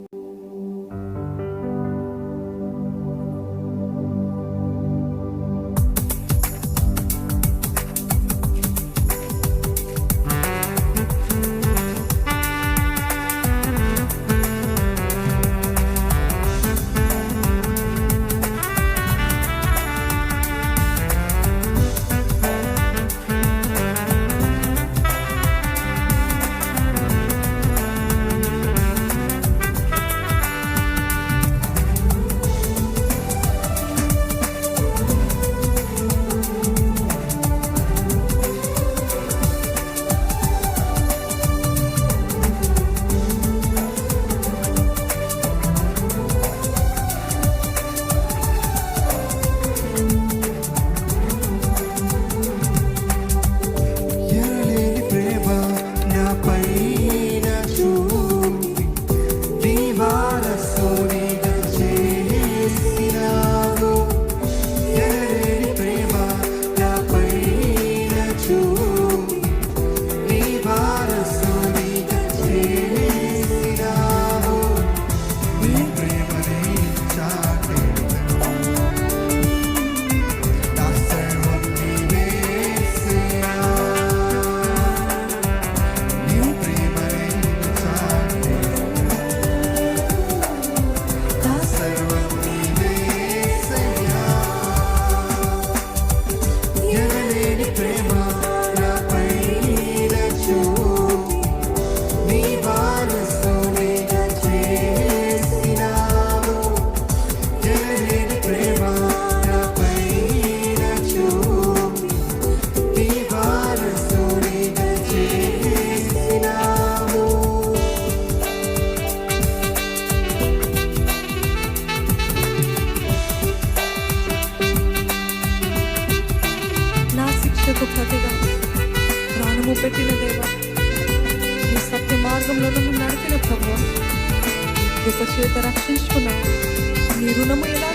you. పెట్టిన దేవా నీ సత్య మార్గంలో నన్ను నడిపిన ప్రభు కృప చేత రక్షించుకున్నా నీ రుణము ఎలా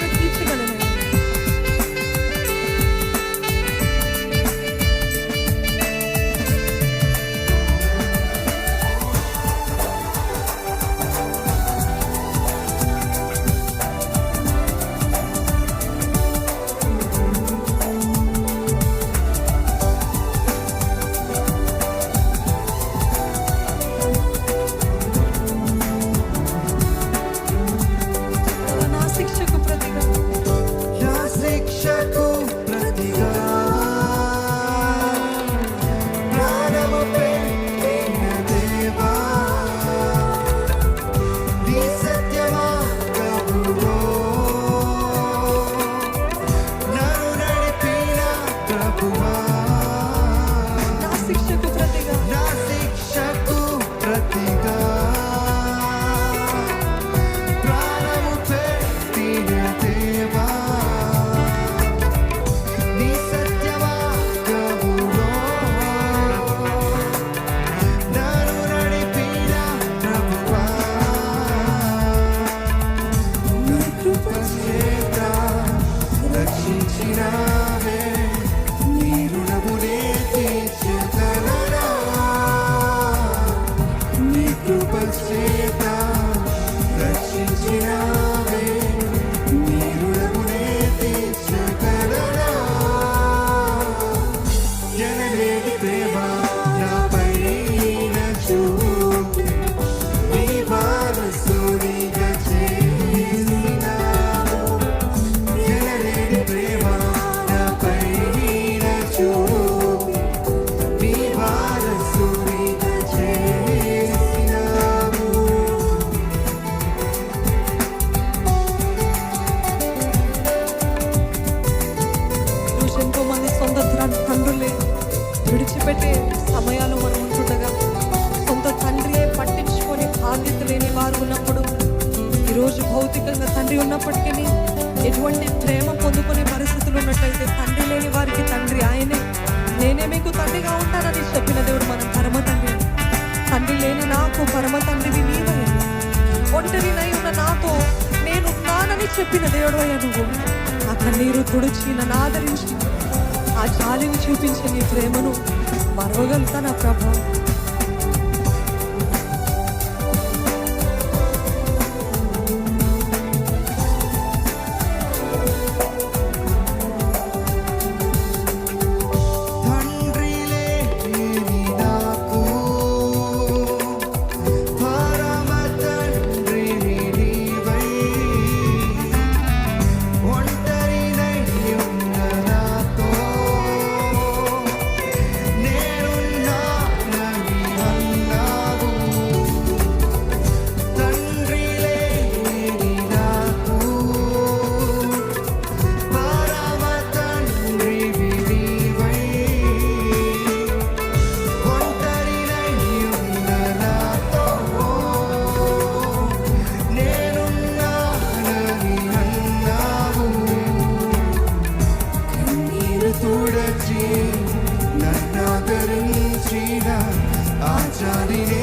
విడిచిపెట్టే సమయాలు మనం ఉంటుండగా సొంత తండ్రియే పట్టించుకొని బాధ్యత లేని వారు ఉన్నప్పుడు ఈరోజు భౌతికంగా తండ్రి ఉన్నప్పటికీ ఎటువంటి ప్రేమ పొందుకునే పరిస్థితులు ఉన్నట్లయితే తండ్రి లేని వారికి తండ్రి ఆయనే. నేనే మీకు తండ్రిగా ఉంటానని చెప్పిన దేవుడు మనం పరమ తండ్రి. తండ్రి లేని నాకు పరమ తండ్రివి నీవే. ఒంటరినై ఉన్న నాతో నేనున్నానని చెప్పిన దేవుడు అయ్యా నువ్వు. ఆ కన్నీరు తుడిచి నన్ను ఆదరించి ఆ జాలిని చూపించే నీ ప్రేమను మరవగలుగుతానా ప్రభా I don't know.